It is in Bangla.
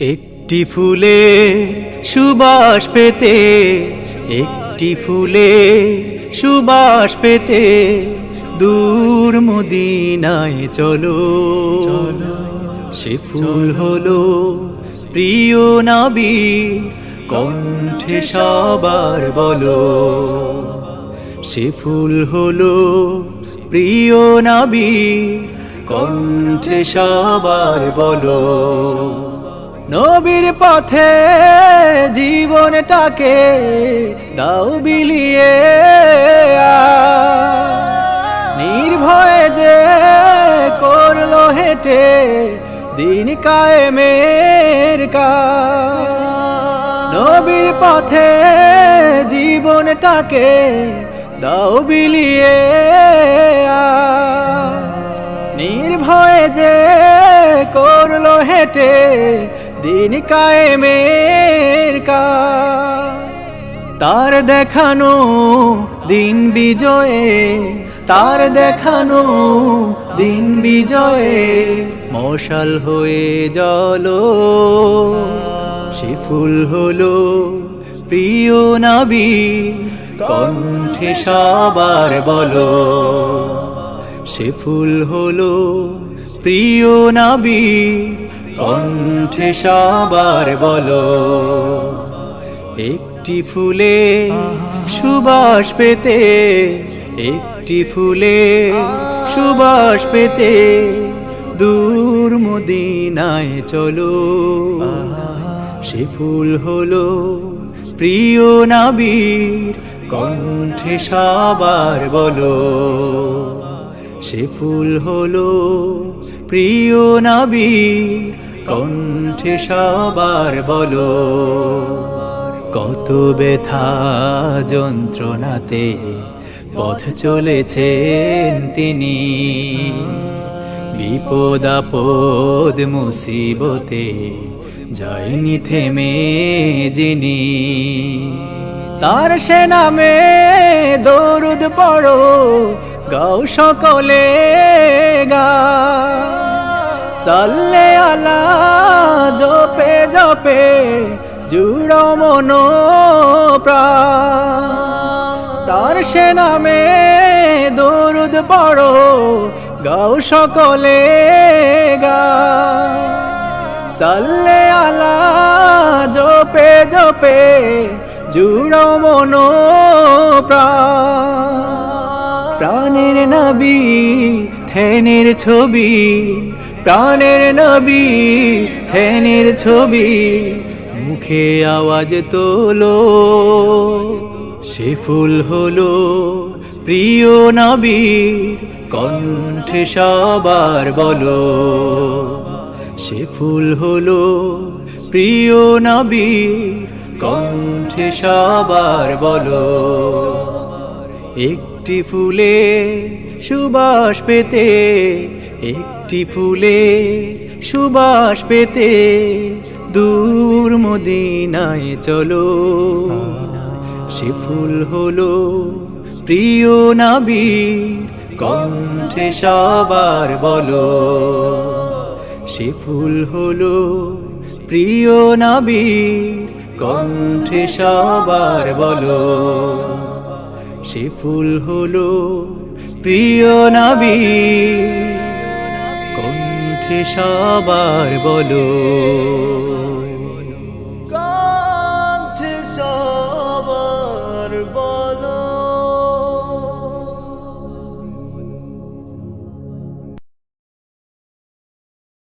একটি ফুলের সুবাস পেতে, একটি ফুলের সুবাস পেতে দূর মদিনায় চলো। সে ফুল হলো প্রিয় নাবি কণ্ঠে সবার বলো। সে ফুল হলো প্রিয় নাবি কণ্ঠে সবার বলো। নবীর পথে জীবনটাকে দাও বিলিয়ে নির্ভয়ে যে করল হেঁটে দিন কায়েমের কাজ নবীর পথে জীবনটাকে দাও বিলিয়ে। নির্ভয়ে যে করল হেঁটে দিন কায়েমের কাজ। তার দেখানো দিন বিজয়ে, তার দেখানো দিন বিজয়ে, মশাল হয়ে জলো সে ফুল হলো প্রিয় নাবি, কণ্ঠে সবার বলো। সে ফুল হলো প্রিয় নাবি কণ্ঠে সবার বলো, একটি ফুলে সুবাস পেতে, একটি ফুলে সুবাস পেতে দূর মদিনায় চলো। সে ফুল হলো প্রিয় নাবির কণ্ঠে সবার বলো, সে ফুল হলো প্রিয় নাবির কণ্ঠে সবার বলো, কত ব্যথা যন্ত্রণাতে পথ চলেছেন তিনি। বিপদ আপদ মুসিবতে যায়নি থেমে যিনি। তার সে নামে দরুদ পড়ো গাও সকলে গা। সাল্লে আলা, জপে জপে, জুড়ো মনো প্রাণ তার সে নামে দরুদ পড়ো, গাও সকলে গা। সাল্লে আলা, জপে জপে, জুড়ো মনো প্রাণ প্রাণের নবী থেনের ছবি। প্রাণের নবী থেনের ছবি। মুখে আওয়াজ তোলো, সে ফুল হলো প্রিয় নবীর। কণ্ঠে সবার বলো, সে ফুল হলো প্রিয় নবীর। কণ্ঠে সবার বলো একটি ফুলে সুবাস পেতে, একটি ফুলে সুবাস পেতে দূর মদিনায় চলো। সে ফুল হলো প্রিয় নাবির কণ্ঠে সবার বলো। সে ফুল হলো প্রিয় নাবির কণ্ঠে সবার বলো। সে ফুল হলো প্রিয় নাবি। কণ্ঠে সবার বলো। কণ্ঠে সবার বলো।